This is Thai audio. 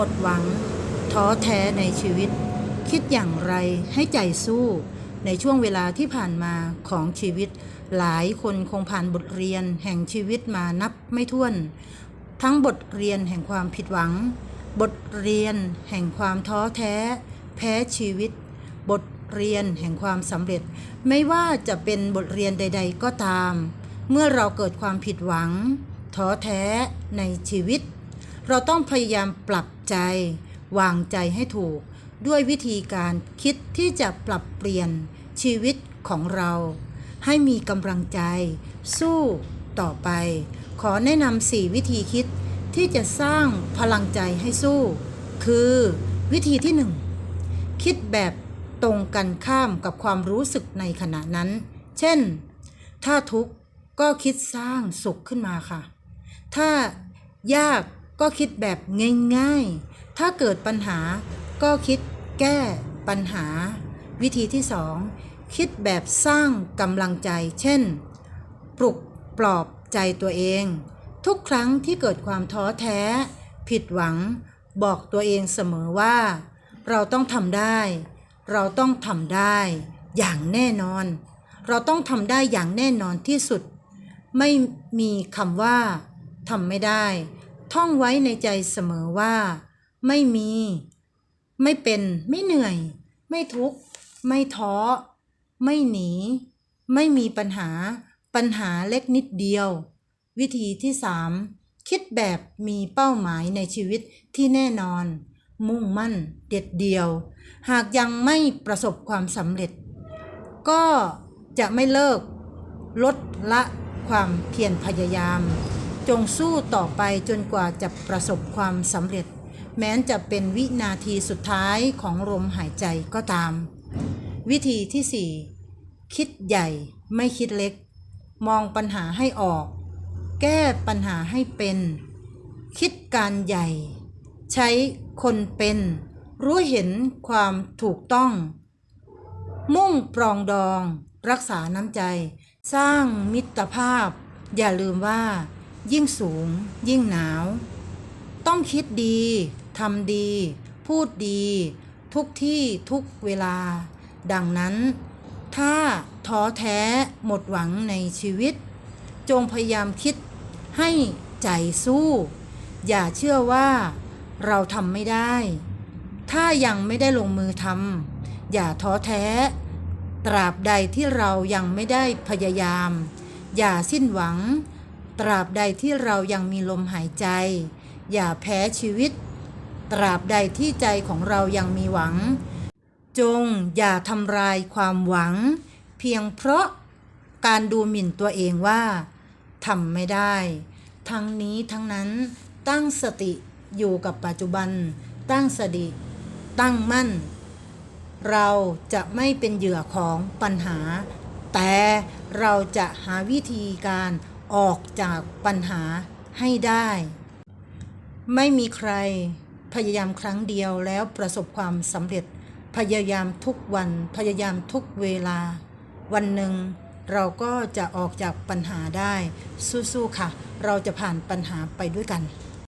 หมดหวัง ท้อแท้ในชีวิต คิดอย่างไรให้ใจสู้ ในช่วงเวลาที่ผ่านมาของชีวิต หลายคนคงผ่านบทเรียนแห่งชีวิตมานับไม่ถ้วน ทั้งบทเรียนแห่งความผิดหวัง บทเรียนแห่งความท้อแท้ แพ้ชีวิต บทเรียนแห่งความสำเร็จ ไม่ว่าจะเป็นบทเรียนใด ๆ ก็ตาม เมื่อเราเกิดความผิดหวัง ท้อแท้ในชีวิต เราต้องพยายามปรับ ใจ วางใจให้ถูก ด้วยวิธีการคิดที่จะปรับเปลี่ยนชีวิตของเรา ให้มีกำลังใจ สู้ต่อไป ขอแนะนำสี่วิธีคิดที่จะสร้างพลังใจให้สู้ คือวิธีที่หนึ่งคิดแบบตรงกันข้ามกับความรู้สึกในขณะนั้น เช่น ถ้าทุกข์ก็คิดสร้างสุขขึ้นมาค่ะ ถ้ายาก ก็คิดแบบง่ายๆ ถ้าเกิดปัญหาก็คิดแก้ปัญหา วิธีที่สองคิดแบบสร้างกำลังใจ เช่น ปลุกปลอบใจตัวเอง ทุกครั้งที่เกิดความท้อแท้ ผิดหวัง บอกตัวเองเสมอว่า เราต้องทำได้ เราต้องทำได้ อย่างแน่นอน เราต้องทำได้อย่างแน่นอนที่สุด ไม่มีคำว่าทำไม่ได้ ท่องไว้ในใจเสมอว่า ไม่มี ไม่เป็น ไม่เหนื่อย ไม่ทุกข์ ไม่ท้อ ไม่หนี ไม่มีปัญหา ปัญหาเล็กนิดเดียว วิธีที่สามคิดแบบมีเป้าหมายในชีวิตที่แน่นอน มุ่งมั่น เด็ดเดียว หากยังไม่ประสบความสำเร็จ ก็จะไม่เลิก ลดละความเพียรพยายาม จงสู้ต่อไปจนกว่าจะประสบความสำเร็จ แม้นจะเป็นวินาทีสุดท้ายของลมหายใจก็ตาม วิธีที่ 4 คิดใหญ่ไม่คิดเล็ก มองปัญหาให้ออก แก้ปัญหาให้เป็น คิดการใหญ่ ใช้คนเป็น รู้เห็นความถูกต้อง มุ่งปรองดอง รักษาน้ำใจ สร้างมิตรภาพ อย่าลืมว่า ยิ่งสูง ยิ่งหนาว ต้องคิดดีทำดี พูดดี ทุกที่ทุกเวลา ดังนั้น ถ้าท้อแท้หมดหวังในชีวิต จงพยายามคิดให้ใจสู้ อย่าเชื่อว่าเราทำไม่ได้ ถ้ายังไม่ได้ลงมือทำอย่าท้อแท้ ตราบใดที่เรายังไม่ได้พยายาม อย่าสิ้นหวัง ตราบใดที่เรายังมีลมหายใจ อย่าแพ้ชีวิต ตราบใดที่ใจของเรายังมีหวัง จงอย่าทำลายความหวัง เพียงเพราะการดูหมิ่นตัวเองว่าทำไม่ได้ ทั้งนี้ทั้งนั้นตั้งสติอยู่กับปัจจุบัน ตั้งสติตั้งมั่น เราจะไม่เป็นเหยื่อของปัญหา แต่เราจะหาวิธีการ ออกจากปัญหาให้ได้ ไม่มีใครพยายามครั้งเดียวแล้วประสบความสำเร็จ พยายามทุกวันพยายามทุกเวลา วันหนึ่งเราก็จะออกจากปัญหาได้สู้ๆค่ะ เราจะผ่านปัญหาไปด้วยกัน